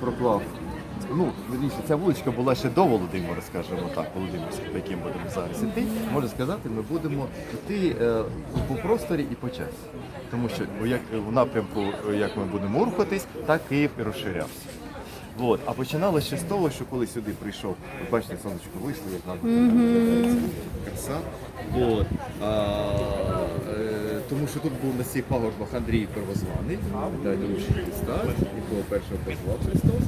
е, проклав. Ну, вірніше, ця вуличка була ще до Володимира, скажімо так, Володимирська, по яким будемо зараз іти. Можна сказати, ми будемо йти е, по просторі і по часі. Тому що як в напрямку, е, як ми будемо рухатись, так Київ і розширявся. От. А починалося ще з того, що коли сюди прийшов, ви бачите, сонечко вийшло, як нам краса. От. А, е, тому що тут був на цих пагорбах Андрій Первозваний, далі руші Христа, якого першого позвав Христос.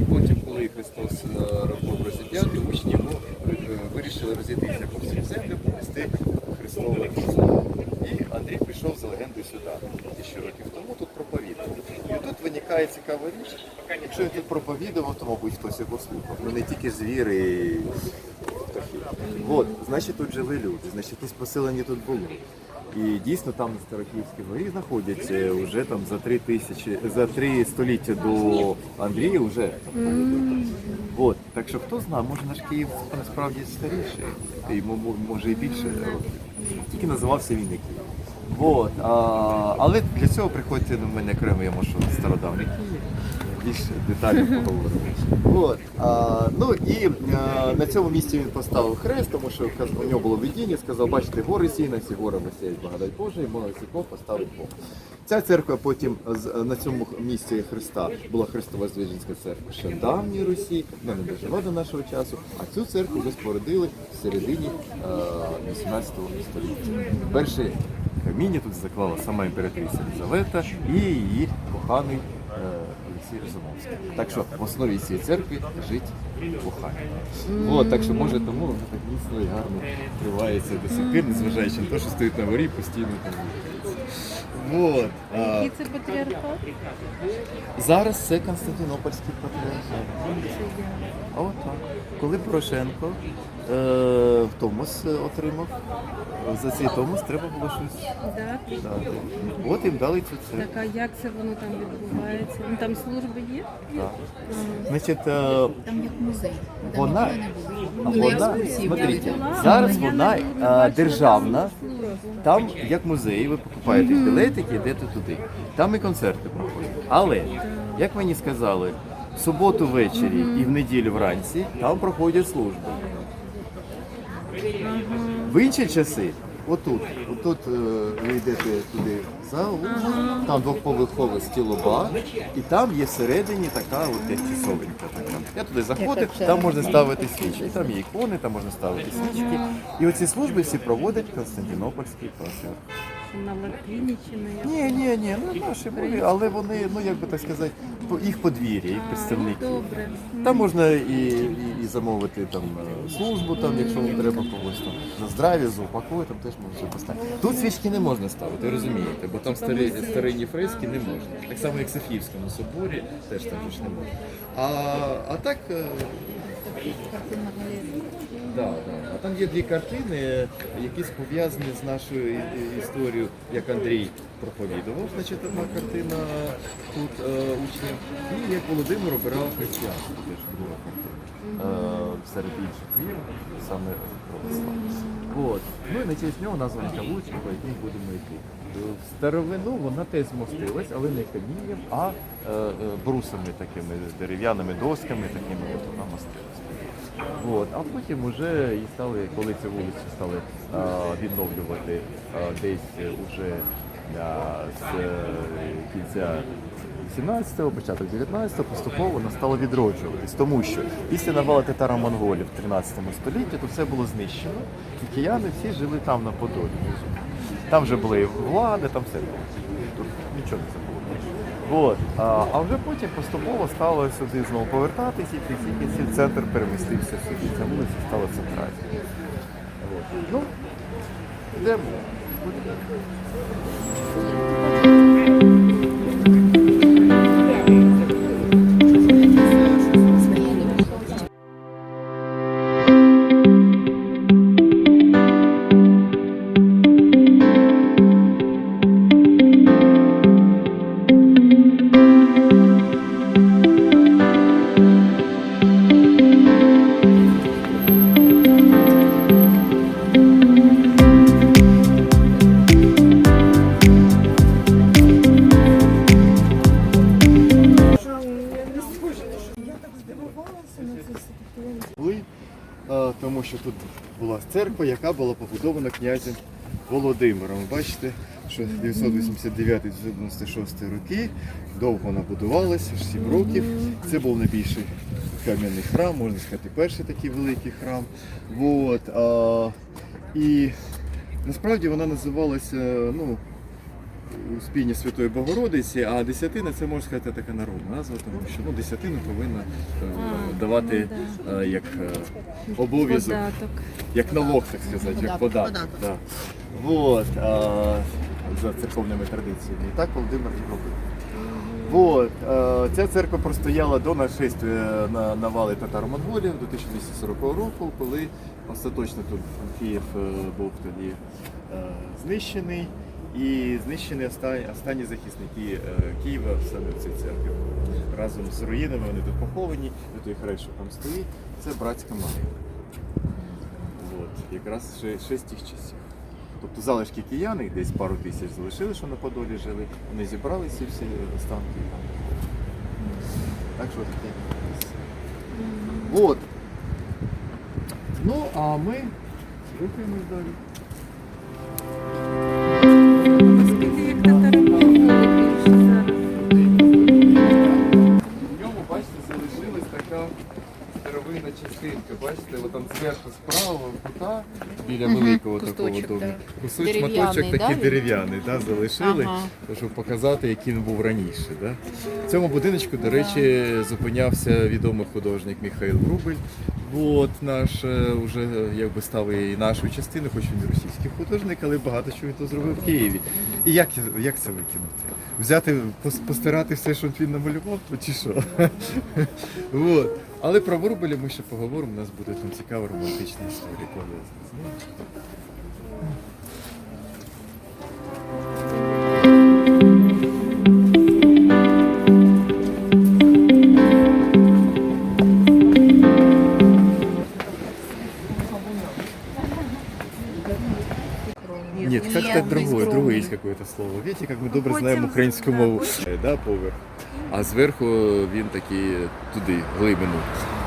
І потім, коли Христос е, робив розіп'яти, учні його е, вирішили розійтися по всім землям, повести Христове Христо. І Андрій прийшов за легендою сюди, тисячу років тому тут проповідав. І тут виникає цікава річ. Якщо він тут проповідував, то, мабуть, хтось його слухав. Ну не тільки звіри. От, значить, тут жили люди, значить, якісь поселення тут було. І дійсно там на Старокиївській горі знаходяться вже там за три тисячі, за три століття до Андрія вже там повідомлено. От, так що хто знає, може наш Київ насправді старіший, і може і більше. Тільки називався він Київ. От, а, але для цього приходьте до мене окремо, я можу стародавний Київ. Більше детально поговоримо. От, а, ну і а, на цьому місці він поставив хрест, тому що у нього було видіння, сказав, бачите, гори сі, на ці гори висять благодать Божа, і моносіков поставив Бог. Ця церква потім на цьому місці Христа була Христова Звіжинська церква ще в давній Русі, вона не дожила до нашого часу, а цю церкву вже спорудили в середині е, 18 століття. Перше каміння тут заклала сама імператриця Єлизавета і її коханий Олексій Розумовський. Так що в основі цієї церкви лежить кохання. От, так що може тому вона так міцно і гарно тривається до сих пір, незважаючи на те, що стоїть на горі, постійно там. Вот. А, Який це патріархат? зараз це Константинопольський патріархат. А от так. Коли Порошенко е, Томос е, отримав, за цей Томос треба було щось Да. дати. От їм дали цю церкву. Так, а як це воно там відбувається? Ну там служби є? Так. Значить, е, Там як музей. Там Вона- ніколи не було. вона, екскурсії смотрите, були. зараз Я вона е, державна. Там як музей, ви покупаєте білетики, йдете туди. Там і концерти проходять. Але, як мені сказали, в суботу ввечері і в неділю вранці там проходять служби. В інші часи, отут, отут е, ви йдете туди в зал, там двохповерхове стілоба, і там є всередині така от як часовенька така. Я туди заходив, там можна ставити свічки, там є ікони, там можна ставити свічки. І оці служби всі проводить Константинопольський патріарх. На Латвіні чи на? Ні, ні, ні, ну наші були, але вони, ну як би так сказати, по- їх подвір'я, їх представники. Добре. Там можна і, і, і замовити там е, службу, там, якщо вам треба когось там за здрав'я, за упокою, там теж можна поставити. Тут свічки не можна ставити, розумієте, бо там старі, старинні фрески не можна. Так само, як в Софіївському соборі, теж також не можна. А, а так. е, да. Там є дві картини, які пов'язані з нашою історією, як Андрій проповідував. Значить, одна картина тут е, учнів. І як Володимир обирав християнство, теж друга картина. Е, серед інших вір, саме православних. От. Ну і на честь нього названа вуличка, по якій будемо йти. В старовину вона теж змостилась, але не камінням, а е, брусами такими, дерев'яними досками, такими от вона мостилась. От, а потім вже і стали, коли цю вулицю стали а, відновлювати а, десь уже а, з е, кінця 17-го, початок 19-го, поступово вона стала відроджуватись, тому що після навали татаро-монголів в 13 столітті то все було знищено, і кияни всі жили там на Подолі. Там вже були і влада, там все було. Тут нічого не забуло. От. А, а вже потім поступово стало сюди знову повертатися, і тільки центр перемістився сюди. Ця вулиця стала центральною. Ну, йдемо. Церква, яка була побудована князем Володимиром. Бачите, що 989-96 роки довго вона будувалася, 7 років. Це був найбільший кам'яний храм, можна сказати, перший такий великий храм. От, а, і насправді вона називалася ну, Успіння Святої Богородиці, а десятина це можна сказати така народна назва, тому що ну, десятину повинна е, А, давати ну е, як е, обов'язок, Податок. як налог, так сказати, як Податок. Да. Вот, а, за церковними традиціями. І так Володимир і робив. Вот, е, ця церква простояла до нашествия на навали татаро-монголів до 1240 року, коли остаточно тут Київ е, був тоді е, знищений. І знищені останні, останні захисники е, Києва саме в цій церкві. Разом з руїнами вони тут поховані, той хрест, що там стоїть, це братська могила. От, якраз ще, ще з тих часів. Тобто залишки киян, їх десь пару тисяч залишили, що на Подолі жили. Вони зібрали ці всі останки. Так що таке. От. Ну, а ми рухаємось далі. Біля Мгм, великого кусточок, такого дому. да. Кусок Дерев'яний, шматочок да, такий він? дерев'яний, да, залишили, Ага. щоб показати, який він був раніше. Да. В цьому будиночку, до речі, зупинявся відомий художник Михайло Врубель. От наш е, уже е, якби став і нашою частиною, хоч він і російський художник, але багато чого він то зробив в Києві. І як, як це викинути? Взяти, пос- постирати все, що він намалював, чи що? От. Але про Врубеля ми ще поговоримо, у нас буде там цікава романтична історія. Нет, как-то другое, другое есть какое-то слово. Видите, как мы добре Потім, знаємо українську мову. Е, Да, поверх. А зверху він такий туди, глибину.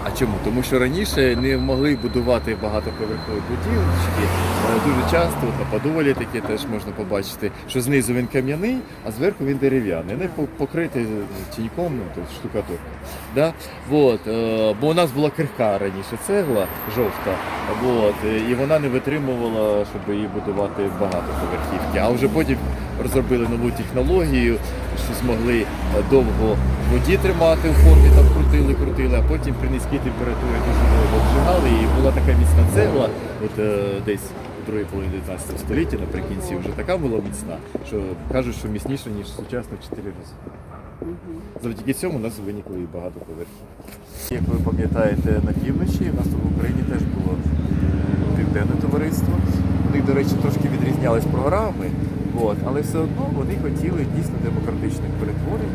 А чому? Тому що раніше не могли будувати багатоповерхові будівлі. Дуже часто на Подолі таке теж можна побачити, що знизу він кам'яний, а зверху він дерев'яний. Не покритий тіньком, ну, тобто штукатуркою. Да? Вот, е, бо у нас була крихка раніше цегла жовта, вот, і вона не витримувала, щоб її будувати багатоповерхівки. А вже потім розробили нову технологію, що змогли е, довго в воді тримати у формі, там крутили, крутили, а потім при низькій температурі дуже довго обжигали. І була така міцна цегла, от е, десь у другій половині 19 століття, наприкінці, вже така була міцна, що кажуть, що міцніша, ніж сучасна в 4 рази. Завдяки цьому у нас виникло і багато поверхів. Як ви пам'ятаєте, на півночі у нас тут в Україні теж було е, південне товариство. Вони, до речі, трошки відрізнялись програми, от, але все одно вони хотіли дійсно демократичних перетворень.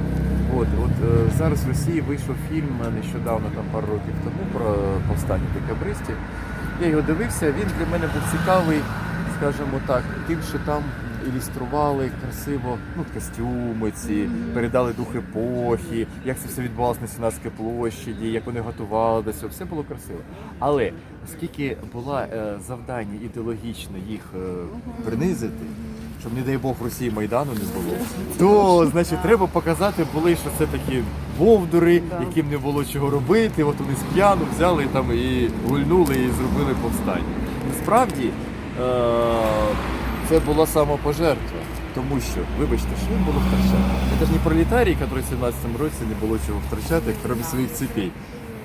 От, от е, зараз в Росії вийшов фільм нещодавно, там пару років тому, про повстання декабристів. Я його дивився, він для мене був цікавий, скажімо так, тим, що там ілюстрували красиво ну, костюми ці, передали дух епохи, як це все відбувалося на Сенатській площаді, як вони готували до цього, все було красиво. Але оскільки було е, завдання ідеологічно їх е, принизити, щоб, не дай Бог, в Росії Майдану не було, то значить треба показати були, що це такі вовдури, Да. яким не було чого робити. От вони з п'яну взяли там і гульнули і зробили повстання. Насправді е- це була самопожертва. Тому що, вибачте, що їм було втрачати? Це ж не пролетарій, який в 17-му році не було чого втрачати, крім своїх цепей.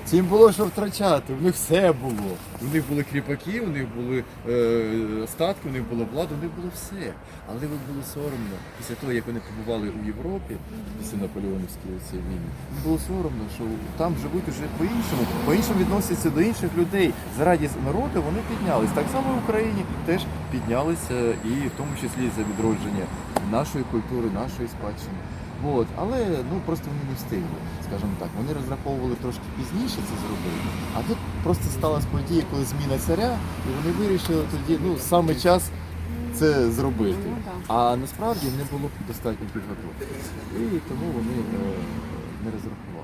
Цим було що втрачати, в них все було. У них були кріпаки, у них були е, у них була влада, у них було все. Але їм було соромно після того, як вони побували у Європі, після Наполеонівської війни, їм було соромно, що там живуть уже по-іншому, по-іншому відносяться до інших людей. Заради народу вони піднялись. Так само в Україні теж піднялися, і в тому числі за відродження нашої культури, нашої спадщини. От, але ну просто вони не встигли, скажімо так. Вони розраховували трошки пізніше це зробити. А тут просто сталася подія, коли зміна царя, і вони вирішили тоді, ну саме час це зробити. Ну. А насправді не було достатньо підготовки. І тому вони е, не розрахувалися.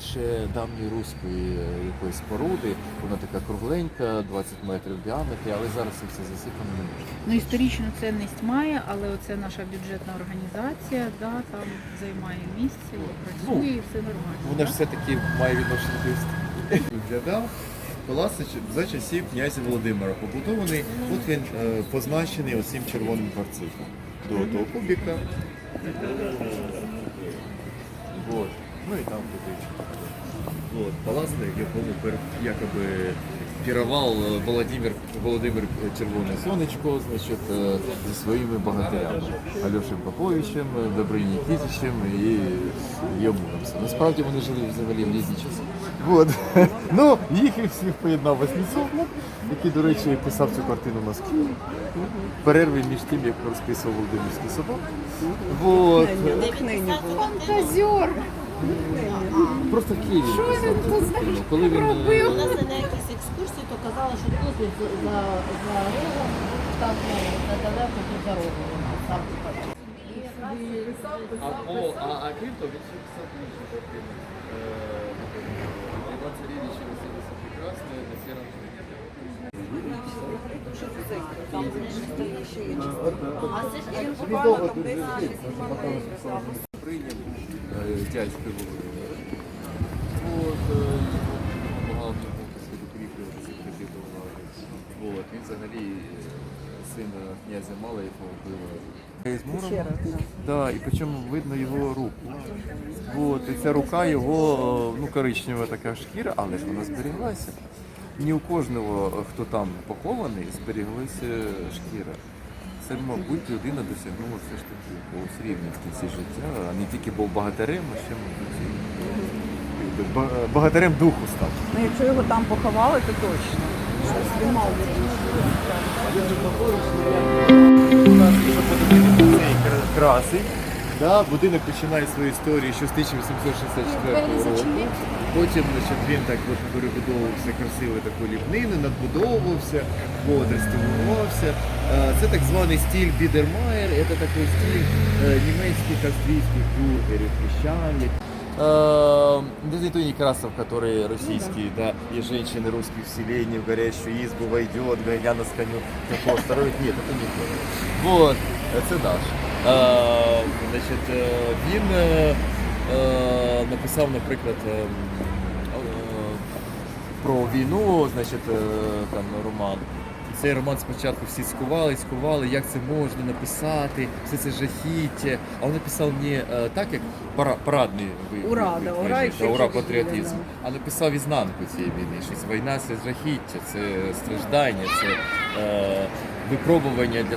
Ще давньої руської е, якоїсь споруди. Вона така кругленька, 20 метрів в діаметрі, але зараз це все засипано не може. Ну, історичну цінність має, але оце наша бюджетна організація, да, там займає місце, працює, і все нормально. Вона ж все-таки має відношення до історії. Виглядав палац за часів князя Володимира побудований. От він е, позначений оцим червоним кварцитом. До того кубіка. Вот. Ну і там кудись. Вот. Палац, на якому пер- якоби пірував е, Володимир, Володимир Червоне Сонечко значить, е, зі своїми богатирями. Альошем Поповичем, е, Добрині Нікітичем і Йомуромцем. Насправді вони жили взагалі в різні часи. Вот. Ну, їх і всіх поєднав Васнецов, який, до речі, писав цю картину на Москві. Перерви між тим, як розписував Володимирський собор. Вот. Фантазер! Просто в Києві він писав цю. Коли він е, У нас на якісь екскурсії, то казали, що тут за, за, за рогом, так ну, недалеко тут за рогом у А, о, а, а крім того, він ще писав картину. Іван Царевич і Василиса Прекрасна на сіром Прийняв е, дядька Володимира. От, е, допомагав йому укріплюватися кредиту влади. От, він взагалі е, син князя Малаєва Муром. Да, і причому видно його руку. От, і ця рука його ну, коричнева така шкіра, але ж вона зберіглася. Не у кожного, хто там похований, зберіглася шкіра. Це, мабуть, людина досягнула все ж таки якогось рівня в кінці життя, а не тільки був багатирем, а ще, мабуть, і, духу став. Ну, якщо його там поховали, то точно. Щось він мав Він У нас є подобається цей кра- красень. Да, будинок починає свою історію ще з 1864 року. Потім значить, він так от перебудовувався красиво таку ліпнину, надбудовувався, от, реставрувався. Е, Це так званий стиль Бідермайер, це такий стиль е, німецьких австрійських бюргерів, хрещан. Э, Да не то Некрасов, который российский, да, и женщины русских селений в горящую избу войдет, гоня на коню такого строит. Нет, это не то. Вот, це наш. Е, значить, е, він е, написав, наприклад, про війну, значить, там роман. Цей роман спочатку всі скували, скували, як це можна написати, все це жахіття. А він написав не так, як пара, парадний ви- Ура, да, ура, та, ура патріотизм. всі, А написав ізнанку цієї війни. Щось війна це жахіття, це страждання, це е, випробування для